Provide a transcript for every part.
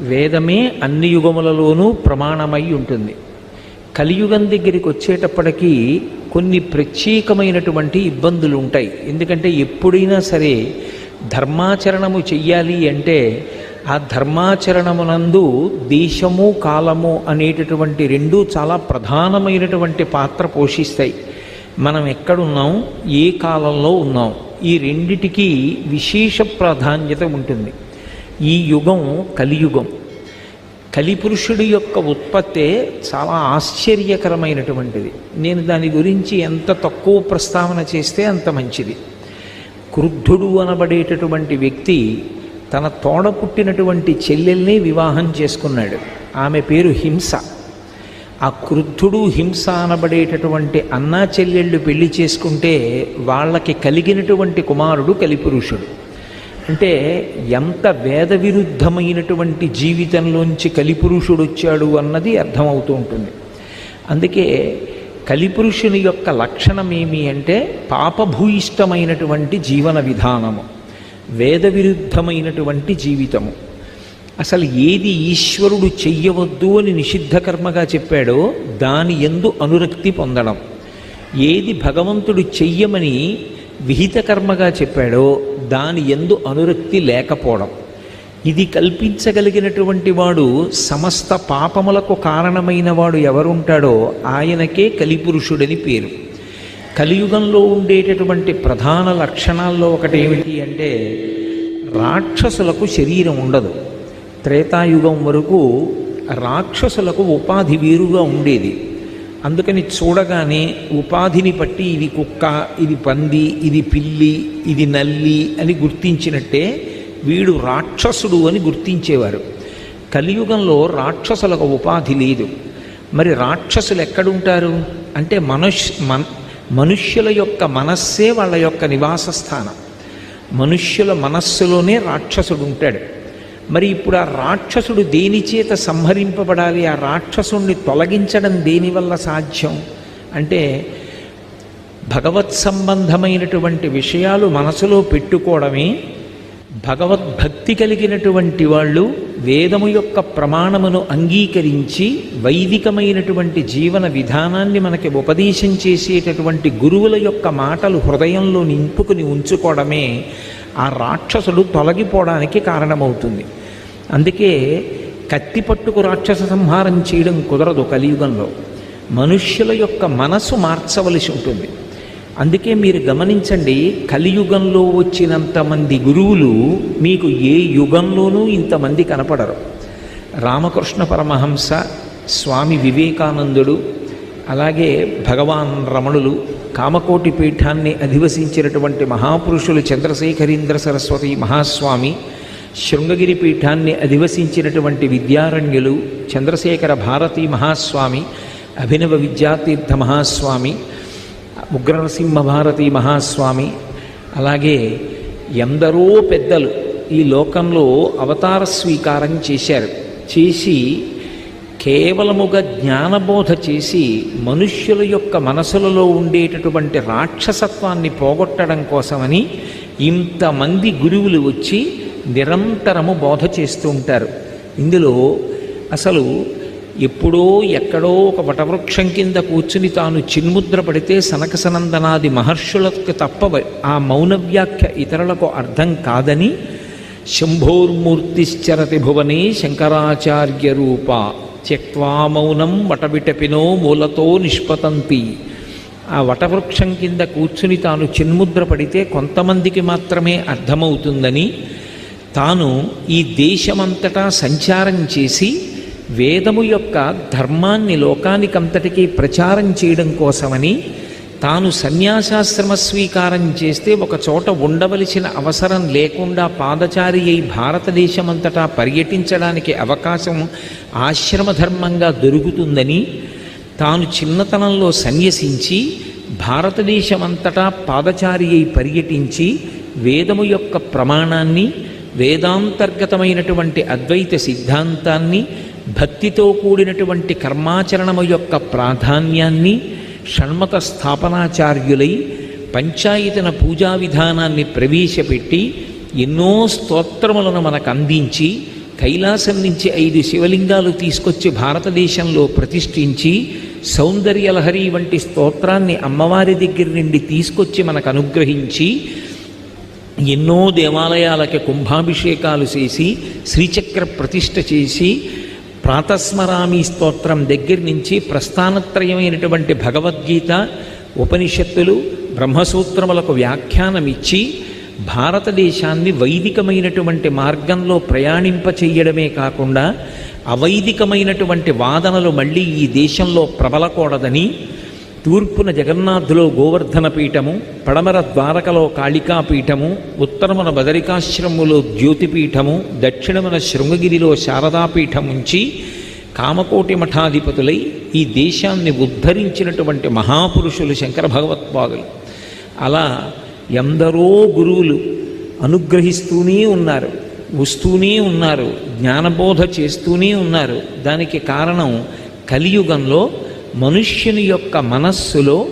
వేదమే అన్ని యుగములలోనూ ప్రమాణమై ఉంటుంది. కలియుగం దగ్గరికి వచ్చేటప్పటికీ కొన్ని ప్రత్యేకమైనటువంటి ఇబ్బందులు ఉంటాయి ఎందుకంటే ఎప్పుడైనా సరే ధర్మాచరణము చెయ్యాలి అంటే ఆ ధర్మాచరణమునందు దేశము కాలము అనేటటువంటి రెండు చాలా ప్రధానమైనటువంటి పాత్ర పోషిస్తాయి. మనం ఎక్కడున్నాం? ఏ కాలంలో ఉన్నాం? ఈ రెండిటికి విశేష ప్రాధాన్యత ఉంటుంది. ఈ యుగం కలియుగం. కలిపురుషుడి యొక్క ఉత్పత్తే చాలా ఆశ్చర్యకరమైనటువంటిది. నేను దాని గురించి ఎంత తక్కువ ప్రస్తావన చేస్తే అంత మంచిది. క్రుద్ధుడు అనబడేటటువంటి వ్యక్తి తన తోడ పుట్టినటువంటి చెల్లెల్ని వివాహం చేసుకున్నాడు. ఆమె పేరు హింస. ఆ క్రుద్ధుడు హింస అనబడేటటువంటి అన్నా చెల్లెళ్ళు పెళ్ళి చేసుకుంటే వాళ్ళకి కలిగినటువంటి కుమారుడు కలిపురుషుడు. అంటే ఎంత వేద విరుద్ధమైనటువంటి జీవితంలోంచి కలిపురుషుడు వచ్చాడు అన్నది అర్థమవుతూ ఉంటుంది. అందుకే కలిపురుషుని యొక్క లక్షణం ఏమి అంటే పాపభూయిష్టమైనటువంటి జీవన విధానము వేద విరుద్ధమైనటువంటి జీవితము. అసలు ఏది ఈశ్వరుడు చెయ్యవద్దు అని నిషిద్ధ కర్మగా చెప్పాడో దాని ఎందు అనురక్తి పొందడం. ఏది భగవంతుడు చెయ్యమని విహిత కర్మగా చెప్పాడో దాని ఎందు అనురక్తి లేకపోవడం. ఇది కల్పించగలిగినటువంటి వాడు సమస్త పాపములకు కారణమైన వాడు ఎవరుంటాడో ఆయనకే కలిపురుషుడని పేరు. కలియుగంలో ఉండేటటువంటి ప్రధాన లక్షణాల్లో ఒకటి ఏమిటి అంటే రాక్షసులకు శరీరం ఉండదు. త్రేతాయుగం వరకు రాక్షసులకు ఉపాధి వేరుగా ఉండేది. అందుకని చూడగానే ఉపాధిని బట్టి ఇది కుక్క ఇది పంది ఇది పిల్లి ఇది నల్లి అని గుర్తించినట్టే వీడు రాక్షసుడు అని గుర్తించేవారు. కలియుగంలో రాక్షసులకు ఉపాధి లేదు. మరి రాక్షసులు ఎక్కడుంటారు? అంటే మనుష్ మన మనుష్యుల యొక్క మనస్సే వాళ్ళ యొక్క నివాస స్థానం మనుష్యుల మనస్సులోనే రాక్షసుడు ఉంటాడు. మరి ఇప్పుడు ఆ రాక్షసుడు దేనిచేత సంహరింపబడాలి? ఆ రాక్షసుణ్ణి తొలగించడం దేనివల్ల సాధ్యం? అంటే భగవత్ సంబంధమైనటువంటి విషయాలు మనసులో పెట్టుకోవడమే భగవద్భక్తి కలిగినటువంటి వాళ్ళు వేదము యొక్క ప్రమాణమును అంగీకరించి వైదికమైనటువంటి జీవన విధానాన్ని మనకి ఉపదేశం చేసేటటువంటి గురువుల యొక్క మాటలు హృదయంలో నింపుకుని ఉంచుకోవడమే ఆ రాక్షసుడు తొలగిపోవడానికి కారణమవుతుంది. అందుకే కత్తి పట్టుకు రాక్షస సంహారం చేయడం కుదరదు కలియుగంలో. మనుష్యుల యొక్క మనసు మార్చవలసి ఉంటుంది. అందుకే మీరు గమనించండి కలియుగంలో వచ్చినంతమంది గురువులు మీకు ఏ యుగంలోనూ ఇంతమంది కనపడరు. రామకృష్ణ పరమహంస స్వామి వివేకానందుడు అలాగే భగవాన్ రమణులు కామకోటి పీఠాన్ని అధివసించినటువంటి మహాపురుషులు చంద్రశేఖరీంద్ర సరస్వతి మహాస్వామి శృంగగిరి పీఠాన్ని అధివసించినటువంటి విద్యారణ్యులు చంద్రశేఖర భారతి మహాస్వామి అభినవ విద్యాతీర్థ మహాస్వామి ఉగ్రనరసింహ భారతి మహాస్వామి అలాగే ఎందరో పెద్దలు ఈ లోకంలో అవతార స్వీకారం చేశారు. చేసి కేవలముగా జ్ఞానబోధ చేసి మనుష్యుల యొక్క మనసులలో ఉండేటటువంటి రాక్షసత్వాన్ని పోగొట్టడం కోసమని ఇంతమంది గురువులు వచ్చి నిరంతరము బోధ చేస్తూ ఉంటారు. ఇందులో అసలు ఎప్పుడో ఎక్కడో ఒక వటవృక్షం కింద కూర్చుని తాను చిన్ముద్ర పడితే సనకసనందనాది మహర్షులకు తప్ప ఆ మౌన వ్యాఖ్య ఇతరులకు అర్థం కాదని శంభోర్మూర్తిశ్చరతి భువనే శంకరాచార్య రూప త్యక్వా మౌనం వటవిటపినో మూలతో నిష్పతంతి. ఆ వటవృక్షం కింద కూర్చుని తాను చిన్ముద్ర పడితే కొంతమందికి మాత్రమే అర్థమవుతుందని తాను ఈ దేశమంతటా సంచారం చేసి వేదము యొక్క ధర్మాన్ని లోకానికంతటికీ ప్రచారం చేయడం కోసమని తాను సన్యాసాశ్రమ స్వీకారం చేస్తే ఒక చోట ఉండవలసిన అవసరం లేకుండా పాదచారి అయి భారతదేశమంతటా పర్యటించడానికి అవకాశం ఆశ్రమధర్మంగా దొరుకుతుందని తాను చిన్నతనంలో సన్యసించి భారతదేశమంతటా పాదచారి అయి పర్యటించి వేదము యొక్క ప్రమాణాన్ని వేదాంతర్గతమైనటువంటి అద్వైత సిద్ధాంతాన్ని భక్తితో కూడినటువంటి కర్మాచరణము యొక్క ప్రాధాన్యాన్ని షణ్మత స్థాపనాచార్యులై పంచాయతన పూజా విధానాన్ని ప్రవేశపెట్టి ఎన్నో స్తోత్రములను మనకు అందించి కైలాసం నుంచి ఐదు శివలింగాలు తీసుకొచ్చి భారతదేశంలో ప్రతిష్ఠించి సౌందర్యలహరి వంటి స్తోత్రాన్ని అమ్మవారి దగ్గర నుండి తీసుకొచ్చి మనకు అనుగ్రహించి ఎన్నో దేవాలయాలకి కుంభాభిషేకాలు చేసి శ్రీచక్ర ప్రతిష్ఠ చేసి ప్రాతస్మరామి స్తోత్రం దగ్గర నుంచి ప్రస్థానత్రయమైనటువంటి భగవద్గీత ఉపనిషత్తులు బ్రహ్మసూత్రములకు వ్యాఖ్యానం ఇచ్చి భారతదేశాన్ని వైదికమైనటువంటి మార్గంలో ప్రయాణింప చెయ్యడమే కాకుండా అవైదికమైనటువంటి వాదనలు మళ్ళీ ఈ దేశంలో ప్రబలకూడదని తూర్పున జగన్నాథులో గోవర్ధన పీఠము పడమర ద్వారకలో కాళికా పీఠము ఉత్తరమున బదరికాశ్రములో జ్యోతిపీఠము దక్షిణమున శృంగగిరిలో శారదాపీఠం ఉంచి కామకోటి మఠాధిపతులై ఈ దేశాన్ని ఉద్ధరించినటువంటి మహాపురుషులు శంకర భగవత్పాదులు. అలా ఎందరో గురువులు అనుగ్రహిస్తూనే ఉన్నారు వస్తూనే ఉన్నారు జ్ఞానబోధ చేస్తూనే ఉన్నారు. దానికి కారణం కలియుగంలో మనుష్యుని యొక్క మనస్సులో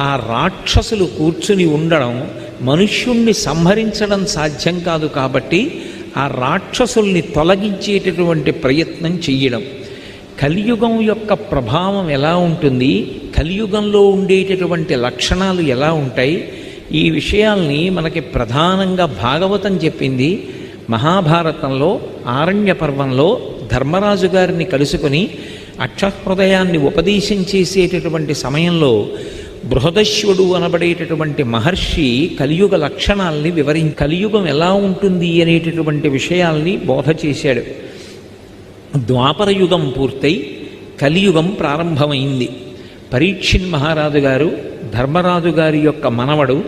ఆ రాక్షసులు కూర్చుని ఉండడం మనుష్యుణ్ణి సంహరించడం సాధ్యం కాదు కాబట్టి ఆ రాక్షసుల్ని తొలగించేటటువంటి ప్రయత్నం చెయ్యడం. కలియుగం యొక్క ప్రభావం ఎలా ఉంటుంది? కలియుగంలో ఉండేటటువంటి లక్షణాలు ఎలా ఉంటాయి? ఈ విషయాల్ని మనకి ప్రధానంగా భాగవతం చెప్పింది మహాభారతంలో ఆరణ్య పర్వంలో ధర్మరాజు గారిని కలుసుకొని అక్షహృదయాన్ని ఉపదేశం చేసేటటువంటి సమయంలో బృహదశ్వుడు అనబడేటటువంటి మహర్షి కలియుగ లక్షణాల్ని వివరి కలియుగం ఎలా ఉంటుంది అనేటటువంటి విషయాల్ని బోధ చేశాడు. ద్వాపరయుగం పూర్తయి కలియుగం ప్రారంభమైంది. పరీక్షిన్ మహారాజు గారు ధర్మరాజు గారి యొక్క మనవడు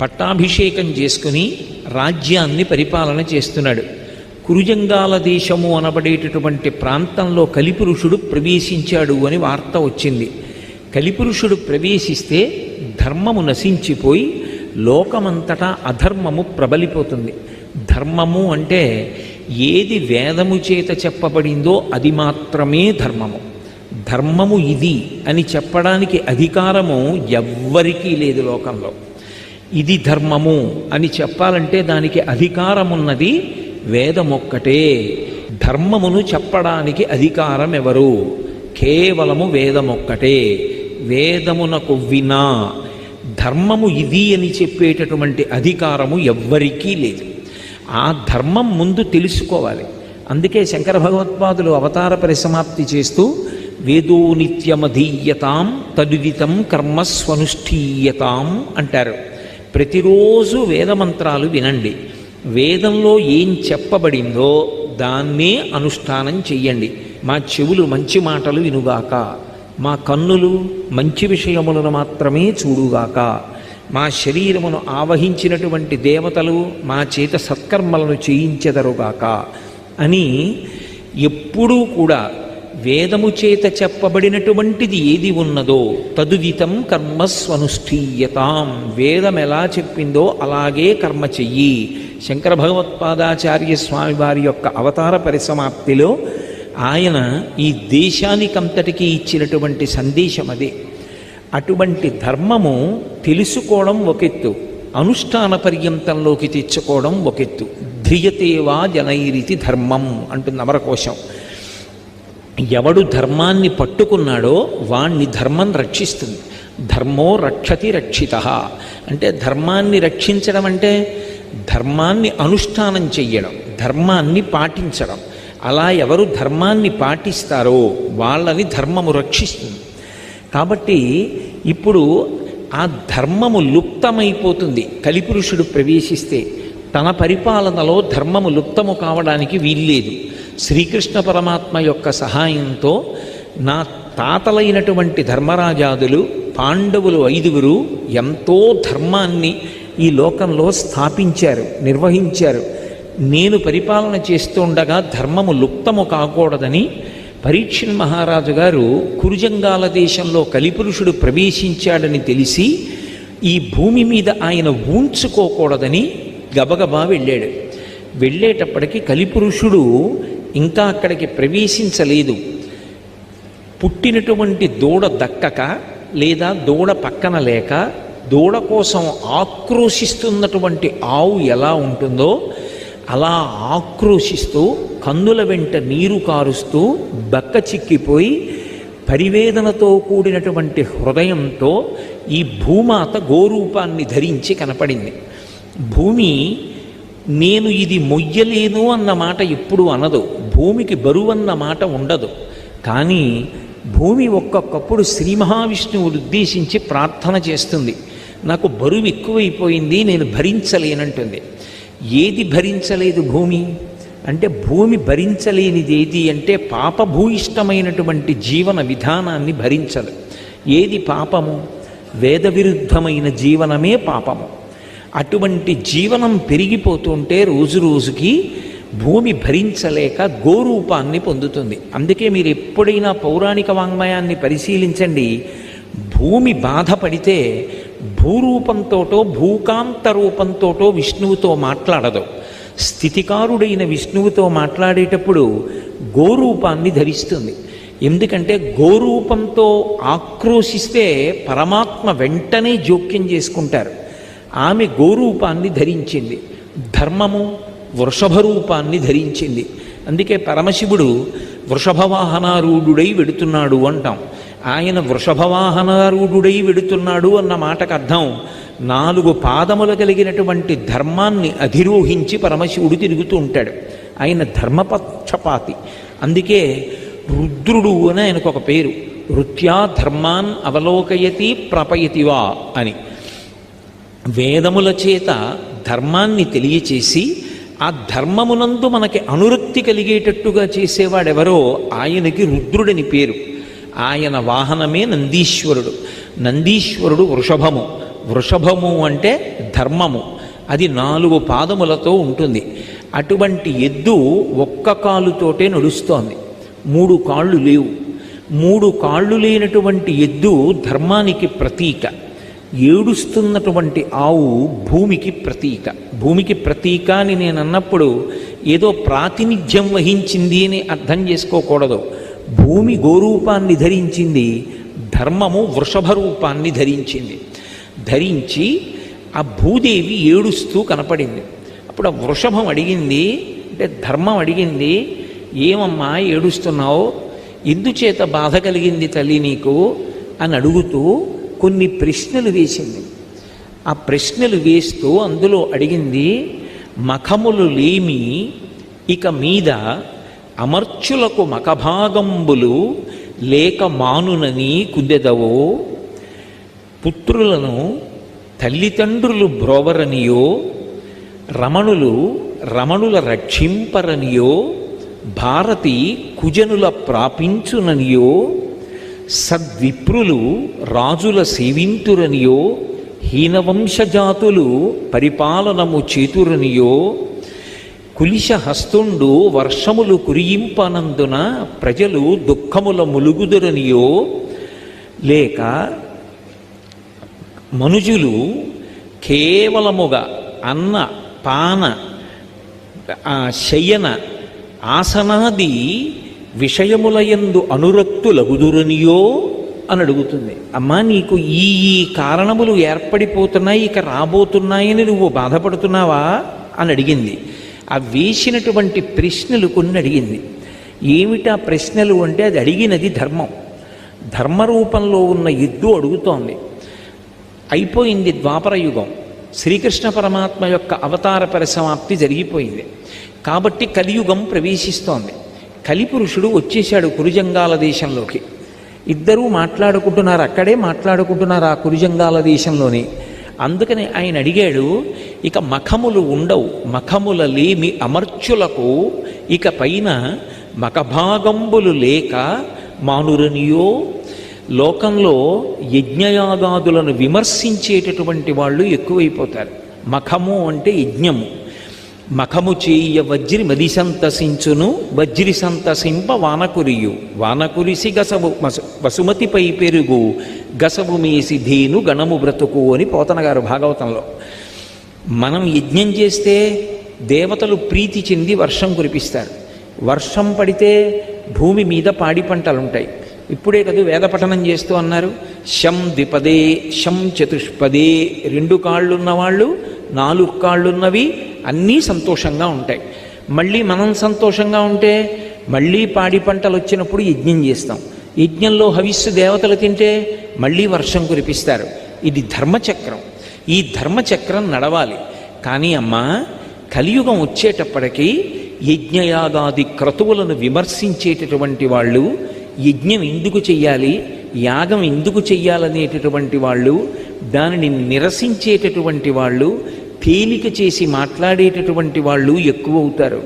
పట్టాభిషేకం చేసుకుని రాజ్యాన్ని పరిపాలన చేస్తున్నాడు. కురుజంగాల దేశము అనబడేటటువంటి ప్రాంతంలో కలిపురుషుడు ప్రవేశించాడు అని వార్త వచ్చింది. కలిపురుషుడు ప్రవేశిస్తే ధర్మము నశించిపోయి లోకమంతటా అధర్మము ప్రబలిపోతుంది. ధర్మము అంటే ఏది వేదము చేత చెప్పబడిందో అది మాత్రమే ధర్మము. ధర్మము ఇది అని చెప్పడానికి అధికారము ఎవ్వరికీ లేదు లోకంలో. ఇది ధర్మము అని చెప్పాలంటే దానికి అధికారమున్నది ఉన్నది వేదమొక్కటే. ధర్మమును చెప్పడానికి అధికారం ఎవరు కేవలము వేదమొక్కటే. వేదమునకు వినా. ధర్మము ఇది అని చెప్పేటటువంటి అధికారము ఎవ్వరికీ లేదు. ఆ ధర్మం ముందు తెలుసుకోవాలి. అందుకే శంకర భగవత్పాదులు అవతార పరిసమాప్తి చేస్తూ వేదో నిత్యమధీయతాం తదుదితం కర్మస్వనుష్ఠీయతాం అంటారు. ప్రతిరోజు వేదమంత్రాలు వినండి. వేదంలో ఏం చెప్పబడిందో దాన్నే అనుష్ఠానం చెయ్యండి. మా చెవులు మంచి మాటలు వినుగాక. మా కన్నులు మంచి విషయములను మాత్రమే చూడుగాక. మా శరీరమును ఆవహించినటువంటి దేవతలు మా చేత సత్కర్మలను చేయించెదరుగాక. అని ఎప్పుడూ కూడా వేదము చేత చెప్పబడినటువంటిది ఏది ఉన్నదో తదుదితం కర్మస్వనుష్ఠీయతాం. వేదం ఎలా చెప్పిందో అలాగే కర్మ చెయ్యి. శంకర భగవత్పాదాచార్య స్వామి వారి యొక్క అవతార పరిసమాప్తిలో ఆయన ఈ దేశానికంతటికీ ఇచ్చినటువంటి సందేశం అదే. అటువంటి ధర్మము తెలుసుకోవడం ఒకెత్తు. అనుష్ఠాన పర్యంతంలోకి తెచ్చుకోవడం ఒకెత్తు. ధ్రియతేవా జనైరితి ధర్మం అంటుంది అమరకోశం. ఎవడు ధర్మాన్ని పట్టుకున్నాడో వాణ్ణి ధర్మం రక్షిస్తుంది. ధర్మో రక్షతి రక్షిత. అంటే ధర్మాన్ని రక్షించడం అంటే ధర్మాన్ని అనుష్ఠానం చెయ్యడం ధర్మాన్ని పాటించడం. అలా ఎవరు ధర్మాన్ని పాటిస్తారో వాళ్ళని ధర్మము రక్షిస్తుంది. కాబట్టి ఇప్పుడు ఆ ధర్మము లుప్తమైపోతుంది. కలిపురుషుడు ప్రవేశిస్తే తన పరిపాలనలో ధర్మము లుప్తము కావడానికి వీల్లేదు. శ్రీకృష్ణ పరమాత్మ యొక్క సహాయంతో నా తాతలైనటువంటి ధర్మరాజాదులు పాండవులు ఐదుగురు ఎంతో ధర్మాన్ని ఈ లోకంలో స్థాపించారు నిర్వహించారు. నేను పరిపాలన చేస్తుండగా ధర్మము లుప్తము కాకూడదని పరీక్షణ్ మహారాజు గారు కురుజంగాల దేశంలో కలిపురుషుడు ప్రవేశించాడని తెలిసి ఈ భూమి మీద ఆయన ఊంచుకోకూడదని గబగబా వెళ్ళాడు. వెళ్ళేటప్పటికి కలిపురుషుడు ఇంకా అక్కడికి ప్రవేశించలేదు. పుట్టినటువంటి దూడ దక్కక లేదా దూడ పక్కన లేక దూడ కోసం ఆక్రోశిస్తున్నటువంటి ఆవు ఎలా ఉంటుందో అలా ఆక్రోశిస్తూ కన్నుల వెంట నీరు కారుస్తూ బక్క చిక్కిపోయి పరివేదనతో కూడినటువంటి హృదయంతో ఈ భూమాత గోరూపాన్ని ధరించి కనపడింది. భూమి నేను ఇది మొయ్యలేను అన్న మాట ఎప్పుడు అనదు. భూమికి బరువు అన్న మాట ఉండదు. కానీ భూమి ఒక్కొక్కప్పుడు శ్రీ మహావిష్ణువుని ఉద్దేశించి ప్రార్థన చేస్తుంది. నాకు బరువు ఎక్కువైపోయింది నేను భరించలేనంటుంది. ఏది భరించలేదు భూమి? అంటే భూమి భరించలేనిది ఏది అంటే పాపభూయిష్టమైనటువంటి జీవన విధానాన్ని భరించదు. ఏది పాపము? వేదవిరుద్ధమైన జీవనమే పాపము. అటువంటి జీవనం పెరిగిపోతుంటే రోజు రోజుకి భూమి భరించలేక గోరూపాన్ని పొందుతుంది. అందుకే మీరు ఎప్పుడైనా పౌరాణిక వాంగ్మయాన్ని పరిశీలించండి. భూమి బాధపడితే భూరూపంతోటో భూకాంత రూపంతోటో విష్ణువుతో మాట్లాడదు. స్థితికారుడైన విష్ణువుతో మాట్లాడేటప్పుడు గోరూపాన్ని ధరిస్తుంది. ఎందుకంటే గోరూపంతో ఆక్రోశిస్తే పరమాత్మ వెంటనే జోక్యం చేసుకుంటారు. ఆమె గోరూపాన్ని ధరించింది. ధర్మము వృషభ రూపాన్ని ధరించింది. అందుకే పరమశివుడు వృషభవాహనారూఢుడై వెడుతున్నాడు అంటాం. ఆయన వృషభవాహనారూఢుడై వెడుతున్నాడు అన్న మాటకు అర్థం. నాలుగు పాదములు కలిగినటువంటి ధర్మాన్ని అధిరోహించి పరమశివుడు తిరుగుతూ ఉంటాడు. ఆయన ధర్మపక్షపాతి. అందుకే రుద్రుడు అని ఆయనకు ఒక పేరు. రుత్యా ధర్మాన్ అవలోకయతి ప్రపయతివా అని. వేదముల చేత ధర్మాన్ని తెలియచేసి ఆ ధర్మమునందు మనకి అనురక్తి కలిగేటట్టుగా చేసేవాడెవరో ఆయనకి రుద్రుడని పేరు. ఆయన వాహనమే నందీశ్వరుడు. నందీశ్వరుడు వృషభము. వృషభము అంటే ధర్మము. అది నాలుగు పాదములతో ఉంటుంది. అటువంటి ఎద్దు ఒక్క కాలుతోటే నడుస్తోంది. మూడు కాళ్ళు లేవు. మూడు కాళ్ళు లేనటువంటి ఎద్దు ధర్మానికి ప్రతీక. ఏడుస్తున్నటువంటి ఆవు భూమికి ప్రతీక. భూమికి ప్రతీక అని నేను అన్నప్పుడు ఏదో ప్రాతినిధ్యం వహించింది అని అర్థం చేసుకోకూడదు. భూమి గోరూపాన్ని ధరించింది ధర్మము వృషభ రూపాన్ని ధరించింది. ధరించి ఆ భూదేవి ఏడుస్తూ కనపడింది. అప్పుడు ఆ వృషభం అడిగింది అంటే ధర్మం అడిగింది ఏమమ్మా ఏడుస్తున్నావు? ఎందుచేత బాధ కలిగింది తల్లి నీకు? అని అడుగుతూ కొన్ని ప్రశ్నలు వేసింది. ఆ ప్రశ్నలు వేస్తూ అందులో అడిగింది మఖములు లేమి ఇక మీద అమర్చులకు మఖభాగంబులు లేక మానునని కుందెదవో? పుత్రులను తల్లిదండ్రులు బ్రోవరనియో? రమణులు రమణుల రక్షింపరనియో? భారతి కుజనుల ప్రాపించుననియో? సద్విప్రులు రాజుల సేవింతురనియో హీనవంశజాతులు పరిపాలనము చేతురనియో కులిశహస్తుండు వర్షములు కురియింపనందున ప్రజలు దుఃఖముల ములుగుదురనియో లేక మనుజులు కేవలముగా అన్న పాన ఆ శయన ఆసనాది విషయములయందు అనురక్తులగుదురనియో అని అడుగుతుంది. అమ్మా నీకు ఈ ఈ కారణములు ఏర్పడిపోతున్నాయి ఇక రాబోతున్నాయని నువ్వు బాధపడుతున్నావా అని అడిగింది. ఆ వేసినటువంటి ప్రశ్నలు కొన్ని అడిగింది. ఏమిటా ప్రశ్నలు అంటే అది అడిగినది ధర్మం. ధర్మరూపంలో ఉన్న ఎద్దు అడుగుతోంది. అయిపోయింది ద్వాపర యుగం. శ్రీకృష్ణ పరమాత్మ యొక్క అవతార పరిసమాప్తి జరిగిపోయింది. కాబట్టి కలియుగం ప్రవేశిస్తోంది. కలిపురుషుడు వచ్చేశాడు కురుజంగాల దేశంలోకి. ఇద్దరూ మాట్లాడుకుంటున్నారు అక్కడే మాట్లాడుకుంటున్నారు ఆ కురుజంగాల దేశంలోనే. అందుకని ఆయన అడిగాడు ఇక మఖములు ఉండవు మఖముల లేమి అమర్చులకు ఇక పైన మఖభాగంబులు లేక మానురనియో లోకంలో యజ్ఞయాగాదులను విమర్శించేటటువంటి వాళ్ళు ఎక్కువైపోతారు. మఖము అంటే యజ్ఞము. మఖము చేయ వజ్రి మది సంతసించును వజ్రి సంతసింప వానకురియు. వానకురిసి గసవు మసు వసుమతిపై పెరుగు గసవు మేసి ధీను గణము బ్రతుకు అని పోతనగారు భాగవతంలో. మనం యజ్ఞం చేస్తే దేవతలు ప్రీతి చెంది వర్షం కురిపిస్తారు. వర్షం పడితే భూమి మీద పాడి పంటలు ఉంటాయి ఇప్పుడే కదా వేద పఠనం చేస్తూ అన్నారు శం ద్విపదే శం చతుష్పదే రెండు కాళ్ళున్న వాళ్ళు నాలుగు కాళ్ళున్నవి అన్నీ సంతోషంగా ఉంటాయి. మళ్ళీ మనం సంతోషంగా ఉంటే మళ్ళీ పాడి పంటలు వచ్చినప్పుడు యజ్ఞం చేస్తాం. యజ్ఞంలో హవిస్సు దేవతలు తింటే మళ్ళీ వర్షం కురిపిస్తారు. ఇది ధర్మచక్రం. ఈ ధర్మచక్రం నడవాలి. కానీ అమ్మా కలియుగం వచ్చేటప్పటికీ యజ్ఞయాగాది క్రతువులను విమర్శించేటటువంటి వాళ్ళు యజ్ఞం ఎందుకు చెయ్యాలి యాగం ఎందుకు చెయ్యాలనేటటువంటి వాళ్ళు దానిని నిరసించేటటువంటి వాళ్ళు తేలిక చేసి మాట్లాడేటటువంటి వాళ్ళు ఎక్కువ అవుతారు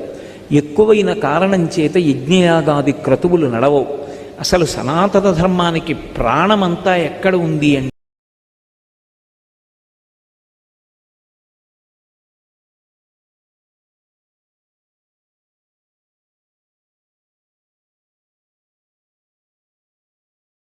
ఎక్కువైన కారణం చేత యజ్ఞయాగాది క్రతువులు నడవవు. అసలు సనాతన ధర్మానికి ప్రాణమంతా ఎక్కడ ఉంది అంటే